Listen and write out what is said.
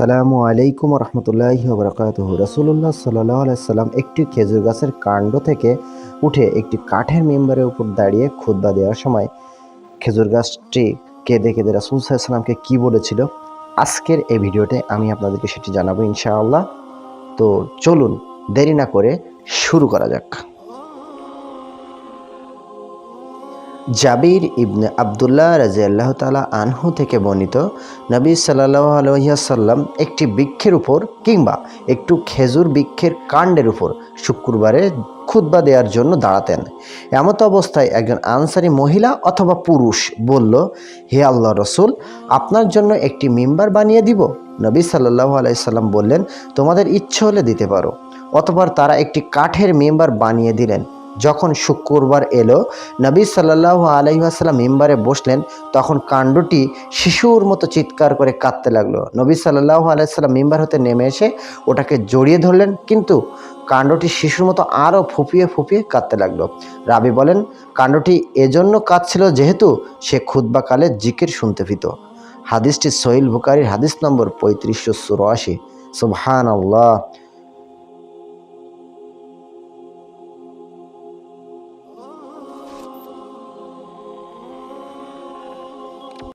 সালামু আলাইকুম রহমতুল্লাহি বরকাত রসুল্লাহ সাল্লাহ সাল্লাম একটি খেজুর গাছের কাণ্ড থেকে উঠে একটি কাঠের মেম্বারের উপর দাঁড়িয়ে খুতবা দেওয়ার সময় খেজুর গাছটি কেঁদে কেঁদে রাসুল সাল্লামকে কি বলেছিল? আজকের এই ভিডিওতে আমি আপনাদেরকে সেটি জানাব ইনশাআল্লাহ। তো চলুন দেরি না করে শুরু করা যাক। জাবির ইবনে আবদুল্লাহ রাজি আল্লাহ তালা আনহু থেকে বর্ণিত নবী সাল্লাহ আলহিয়াসাল্লাম একটি বৃক্ষের উপর কিংবা একটু খেজুর বৃক্ষের কাণ্ডের উপর শুক্রবারে খুতবা দেওয়ার জন্য দাঁড়াতেন। এমত অবস্থায় একজন আনসারি মহিলা অথবা পুরুষ বলল, হে আল্লাহ রসুল, আপনার জন্য একটি মেম্বার বানিয়ে দিব? নবী সাল্লাহ আলাইসাল্লাম বললেন, তোমাদের ইচ্ছে হলে দিতে পারো। অতপর তারা একটি কাঠের মেম্বার বানিয়ে দিলেন। যখন শুক্রবার এলো, নবী সাল্লাহ আলহিহাসাল্লাম মেম্বারে বসলেন, তখন কাণ্ডটি শিশুর মতো চিৎকার করে কাঁদতে লাগল। নবী সাল্লাহ আলাইসাল্লাম মেম্বার হতে নেমে এসে ওটাকে জড়িয়ে ধরলেন, কিন্তু কাণ্ডটি শিশুর মতো আরও ফুপিয়ে ফুপিয়ে কাঁদতে লাগল। রাবি বলেন, কাণ্ডটি এজন্য কাঁদছিল যেহেতু সে খুদ্বাকালে জিকির শুনতে পেত হাদিসটি সহিল বুকারির হাদিস নম্বর পঁয়ত্রিশশো চুরাশি। সুবহান আল্লাহ